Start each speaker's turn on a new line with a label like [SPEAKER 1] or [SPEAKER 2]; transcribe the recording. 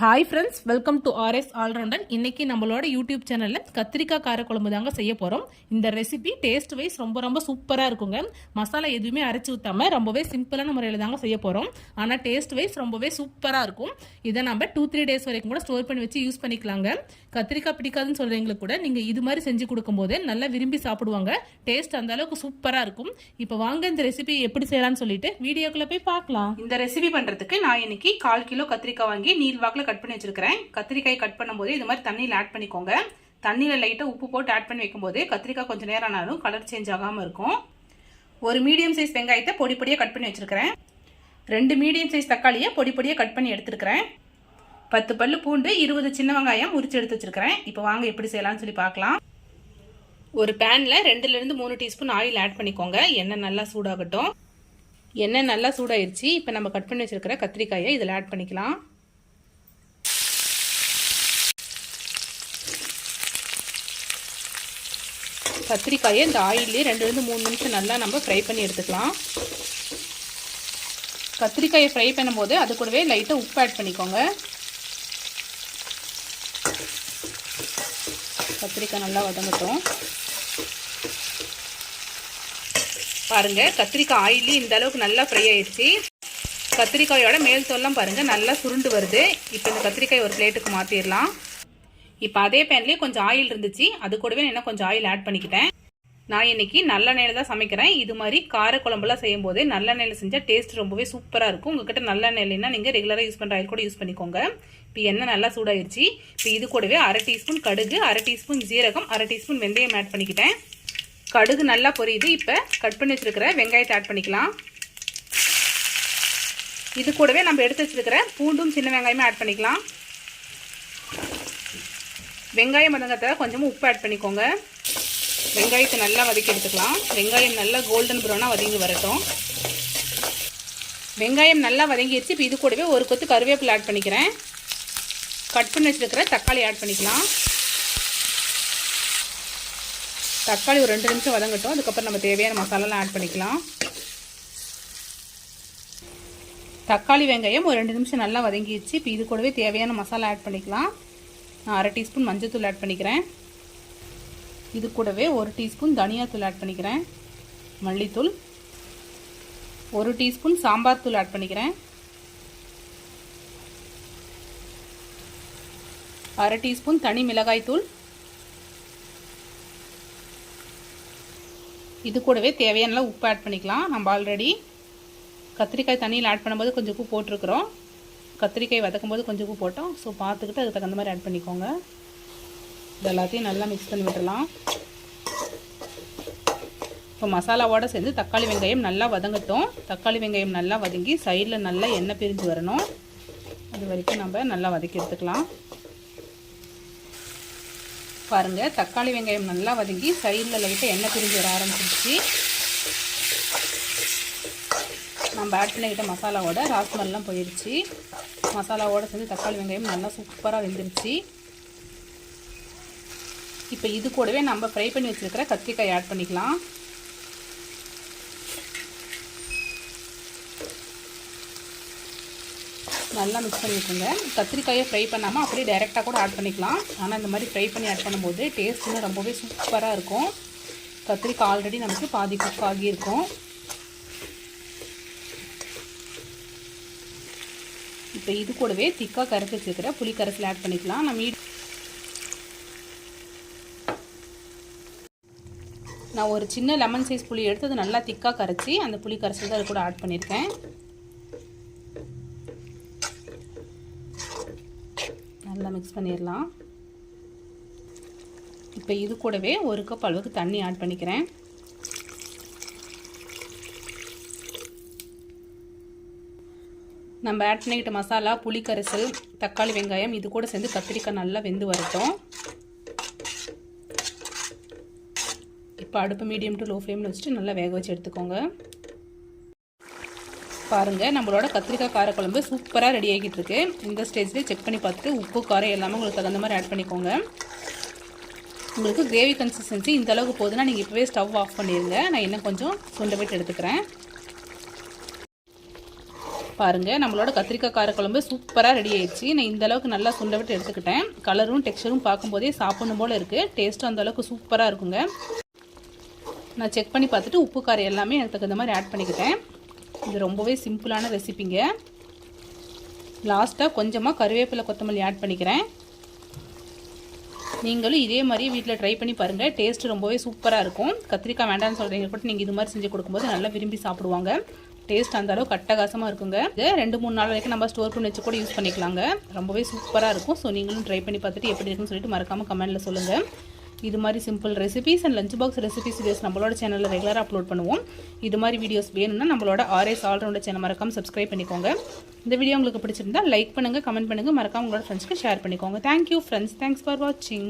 [SPEAKER 1] Hi friends welcome to RS allrounder இன்னைக்கு நம்மளோட YouTube சேனலில் கத்திரிக்காய் காரக்குழம்பு தாங்க செய்ய போகிறோம் இந்த ரெசிபி டேஸ்ட் வைஸ் ரொம்ப ரொம்ப சூப்பராக இருக்குங்க. மசாலா எதுவுமே அரைச்சி ஊற்றாம ரொம்பவே சிம்பிளான முறையில் தாங்க செய்ய போகிறோம் ஆனால் டேஸ்ட் வைஸ் ரொம்பவே சூப்பராக இருக்கும். இதை நம்ம டூ த்ரீ டேஸ் வரைக்கும் கூட ஸ்டோர் பண்ணி வச்சு யூஸ் பண்ணிக்கலாங்க. கத்திரிக்காய் பிடிக்காதுன்னு சொல்கிறவங்களுக்கு கூட நீங்கள் இது மாதிரி செஞ்சு கொடுக்கும்போது நல்லா விரும்பி சாப்பிடுவாங்க. டேஸ்ட் அந்த அளவுக்கு சூப்பராக இருக்கும். இப்போ வாங்க இந்த ரெசிபி எப்படி செய்யலாம்னு சொல்லிட்டு வீடியோக்குள்ளே போய் பார்க்கலாம். இந்த ரெசிபி பண்ணுறதுக்கு நான் இன்னைக்கு கால் கிலோ கத்திரிக்காய் வாங்கி நீல் வாக்கில் கட் பண்ணி வச்சிருக்கிறேன். கத்திரிக்காய் கட் பண்ணும்போது இது மாதிரி தண்ணியில் ஆட் பண்ணிக்கோங்க. தண்ணியில் லைட்டாக உப்பு போட்டு ஆட் பண்ணி வைக்கும்போது கத்திரிக்காய் கொஞ்சம் நேரம் ஆனாலும் கலர் சேஞ்ச் ஆகாமல் இருக்கும். ஒரு மீடியம் சைஸ் வெங்காயத்தை பொடி பொடியாக கட் பண்ணி வச்சிருக்கிறேன். ரெண்டு மீடியம் சைஸ் தக்காளியை பொடி பொடியாக கட் பண்ணி எடுத்துருக்கிறேன். பத்து பல்லு பூண்டு இருபது சின்ன வெங்காயம் உரிச்சு எடுத்து வச்சிருக்கிறேன். இப்போ வாங்க எப்படி செய்யலாம்னு சொல்லி பார்க்கலாம். ஒரு பேனில் ரெண்டுலேருந்து மூணு டீஸ்பூன் ஆயில் ஆட் பண்ணிக்கோங்க. எண்ணெய் நல்லா சூடாகட்டும். எண்ணெய் நல்லா சூடாயிருச்சு. இப்போ நம்ம கட் பண்ணி வச்சிருக்கிற கத்திரிக்காயை இதில் ஆட் பண்ணிக்கலாம். கத்திரிக்காயை இந்த ஆயிலே ரெண்டுலேருந்து மூணு நிமிஷம் நல்லா நம்ம ஃப்ரை பண்ணி எடுத்துக்கலாம். கத்திரிக்காயை ஃப்ரை பண்ணும்போது அது கூடவே லைட்டாக உப்பு ஆட் பண்ணிக்கோங்க. கத்திரிக்காய் நல்லா வதங்கட்டும். பாருங்கள் கத்திரிக்காய் ஆயிலி இந்த அளவுக்கு நல்லா ஃப்ரை ஆயிடுச்சு. கத்திரிக்காயோட மேல் தோல்லாம் பாருங்கள் நல்லா சுருண்டு வருது. இப்போ இந்த கத்திரிக்காய் ஒரு பிளேட்டுக்கு மாற்றிடலாம் இப்போ அதே பேன்லேயே கொஞ்சம் ஆயில் இருந்துச்சு. அது கூடவே இன்னும் கொஞ்சம் ஆயில் ஆட் பண்ணிக்கிட்டேன். நான் இன்னைக்கு நல்லெண்ணெயில் தான் சமைக்கிறேன். இது மாதிரி கார குழம்புலாம் செய்யும் போது நல்லெண்ணெயில் செஞ்சால் டேஸ்ட் ரொம்பவே சூப்பராக இருக்கும். உங்ககிட்ட நல்லெண்ணெய் இல்லைன்னா நீங்கள் ரெகுலராக யூஸ் பண்ணுற ஆயில் கூட யூஸ் பண்ணிக்கோங்க. இப்போ எண்ணெய் நல்லா சூடாயிருச்சு. இப்போ இது கூடவே அரை டீஸ்பூன் கடுகு அரை டீஸ்பூன் ஜீரகம் அரை டீஸ்பூன் வெந்தயம் ஆட் பண்ணிக்கிட்டேன். கடுகு நல்லா பொரியுது. இப்போ கட் பண்ணி வச்சிருக்கிற வெங்காயத்தை ஆட் பண்ணிக்கலாம். இது கூடவே நம்ம எடுத்து வச்சிருக்கிற பூண்டும் சின்ன வெங்காயமே ஆட் பண்ணிக்கலாம். வெங்காயம் வதங்கத்தை கொஞ்சமாக உப்பு ஆட் பண்ணிக்கோங்க. வெங்காயத்தை நல்லா வதக்கி எடுத்துக்கலாம். வெங்காயம் நல்லா கோல்டன் ப்ரௌனாக வதங்கி வரட்டும். வெங்காயம் நல்லா வதங்கிடுச்சு இப்போ இது கூடவே ஒரு கொத்து கருவேப்பிலை ஆட் பண்ணிக்கிறேன். கட் பண்ணி வச்சுருக்கிற தக்காளி ஆட் பண்ணிக்கலாம். தக்காளி ஒரு ரெண்டு நிமிஷம் வதங்கட்டும். அதுக்கப்புறம் நம்ம தேவையான மசாலாலாம் ஆட் பண்ணிக்கலாம். தக்காளி வெங்காயம் ஒரு ரெண்டு நிமிஷம் நல்லா வதங்கிடுச்சு இப்போ இது கூடவே தேவையான மசாலா ஆட் பண்ணிக்கலாம். நான் அரை டீஸ்பூன் மஞ்சத்தூள் ஆட் பண்ணிக்கிறேன். இது கூடவே ஒரு டீஸ்பூன் தனியாத்தூள் ஆட் பண்ணிக்கிறேன். மல்லித்தூள். ஒரு டீஸ்பூன் சாம்பார் தூள் ஆட் பண்ணிக்கிறேன். அரை டீஸ்பூன் தனி மிளகாய் தூள். இது கூடவே தேவையான உப்பு ஆட் பண்ணிக்கலாம். நம்ம ஆல்ரெடி கத்திரிக்காய் தண்ணியில் ஆட் பண்ணும்போது கொஞ்சம் உப்பு போட்டிருக்கிறோம். கத்திரிக்காய் வதக்கும் போது கொஞ்சம் உப்பு போட்டோம். ஸோ பார்த்துக்கிட்டு அதுக்கு தகுந்த மாதிரி ஆட் பண்ணிக்கோங்க. இது எல்லாத்தையும் நல்லா மிக்ஸ் பண்ணி விட்டுடலாம். இப்போ மசாலாவோடு சேர்ந்து தக்காளி வெங்காயம் நல்லா வதங்கட்டும். தக்காளி வெங்காயம் நல்லா வதங்கி சைடில் நல்லா எண்ணெய் பிரிஞ்சு வரணும். அது வரைக்கும் நம்ம நல்லா வதக்கி எடுத்துக்கலாம். பாருங்கள் தக்காளி வெங்காயம் நல்லா வதங்கி சைடில் லைட்டாக எண்ணெய் பிரிஞ்சு வர ஆரம்பிச்சிருச்சு. நம்ம ஆட் பண்ணிக்கிட்ட மசாலாவோட ராஸ்மல்லாம் போயிடுச்சு மசாலாவோடு சேர்ந்து தக்காளி வெங்காயம் நல்லா சூப்பராக வெந்துருச்சு. இப்போ இது கூடவே நம்ம ஃப்ரை பண்ணி வச்சுருக்கிற கத்திரிக்காய் ஆட் பண்ணிக்கலாம். நல்லா மிக்ஸ் பண்ணி விட்டுருங்க கத்திரிக்காயை ஃப்ரை பண்ணாமல் அப்படியே டைரெக்டாக கூட ஆட் பண்ணிக்கலாம். ஆனால் இந்த மாதிரி ஃப்ரை பண்ணி ஆட் பண்ணும்போது டேஸ்ட் இன்னும் ரொம்பவே சூப்பராக இருக்கும். கத்திரிக்காய் ஆல்ரெடி நமக்கு பாதி குக் ஆகியிருக்கும். இப்போ இது கூடவே திக்காக கரைச்சி வச்சுருக்கிற புளி கரைசல் ஆட் பண்ணிக்கலாம். நான் மீட் நான் ஒரு சின்ன லெமன் சைஸ் புளி எடுத்து அது நல்லா திக்காக கரைச்சி அந்த புளி கரைசல் தான் அது கூட ஆட் பண்ணியிருக்கேன் நல்லா மிக்ஸ் பண்ணிடலாம் இப்போ இது கூடவே ஒரு கப் அளவுக்கு தண்ணி ஆட் பண்ணிக்கிறேன். நம்ம ஆட் பண்ணிக்கிட்ட மசாலா புளி கரைசல் தக்காளி வெங்காயம் இது கூட சேர்ந்து கத்திரிக்காய் நல்லா வெந்து வரட்டும். இப்போ அடுப்பு மீடியம் டு லோ ஃப்ளேமில் வச்சுட்டு நல்லா வேக வச்சு எடுத்துக்கோங்க. பாருங்கள் நம்மளோட கத்திரிக்காய் காரக்குழம்பு சூப்பராக ரெடி ஆகிட்டு இருக்கு. இந்த ஸ்டேஜ்லேயே செக் பண்ணி பார்த்துட்டு உப்பு காரம் எல்லாமே உங்களுக்கு தகுந்த மாதிரி ஆட் பண்ணிக்கோங்க. உங்களுக்கு கிரேவி கன்சிஸ்டன்சி இந்த அளவுக்கு போகுதுன்னா நீங்கள் இப்போவே ஸ்டவ் ஆஃப் பண்ணிடுங்க நான் இன்னும் கொஞ்சம் சுண்டை விட்டு எடுத்துக்கிறேன். பாருங்கள் நம்மளோட கத்திரிக்காய் காரக்குழம்பு சூப்பராக ரெடி ஆயிடுச்சு. நான் இந்த அளவுக்கு நல்லா சுண்டை விட்டு எடுத்துக்கிட்டேன். கலரும் டெக்ஸ்டரும் பார்க்கும்போதே சாப்பிடணும் போல் இருக்குது டேஸ்ட்டும் அந்த அளவுக்கு சூப்பராக இருக்குங்க. நான் செக் பண்ணி பார்த்துட்டு உப்பு காரம் எல்லாமே எனக்கு தகுந்த மாதிரி ஆட் பண்ணிக்கிட்டேன். இது ரொம்பவே சிம்பிளான ரெசிபிங்க லாஸ்ட்டாக கொஞ்சமாக கருவேப்பிலை கொத்தமல்லி ஆட் பண்ணிக்கிறேன். நீங்களும் இதே மாதிரி வீட்டில் ட்ரை பண்ணி பாருங்கள் டேஸ்ட் ரொம்பவே சூப்பராக இருக்கும். கத்திரிக்காய் வேண்டாம்னு சொல்கிறீங்க கூட நீங்கள் இது மாதிரி செஞ்சு கொடுக்கும்போது நல்லா விரும்பி சாப்பிடுவாங்க. டேஸ்ட் அந்த அளவுக்கு அட்டகாசமாக இருக்குங்க. இது ரெண்டு மூணு நாள் வரைக்கும் நம்ம ஸ்டோர் பண்ணி வச்சு கூட யூஸ் பண்ணிக்கலாங்க. ரொம்பவே சூப்பராக இருக்கும். ஸோ நீங்களும் ட்ரை பண்ணி பார்த்துட்டு எப்படி இருக்குன்னு சொல்லிட்டு மறக்காமல் கமெண்ட்டில் சொல்லுங்கள் இது மாதிரி simple recipes and lunch box recipes videos நம்மளோட சேனலில் ரெகுலராக அப்லோட் பண்ணுவோம். இது மாதிரி வீடியோஸ் வேணும்னா நம்மளோட ஆர்எஸ் ஆல்ரவுண்டர் சேனல் மறக்காம சப்ஸ்கிரைப் பண்ணிக்கோங்க. இந்த வீடியோ உங்களுக்கு பிடிச்சிருந்தா லைக் பண்ணுங்கள் கமெண்ட் பண்ணுங்கள் மறக்காம உங்களோட ஃப்ரெண்ட்ஸ்க்கு ஷேர் பண்ணிக்கோங்க. தேங்க்யூ ஃப்ரெண்ட்ஸ் தேங்க்ஸ் ஃபார் வாட்சிங்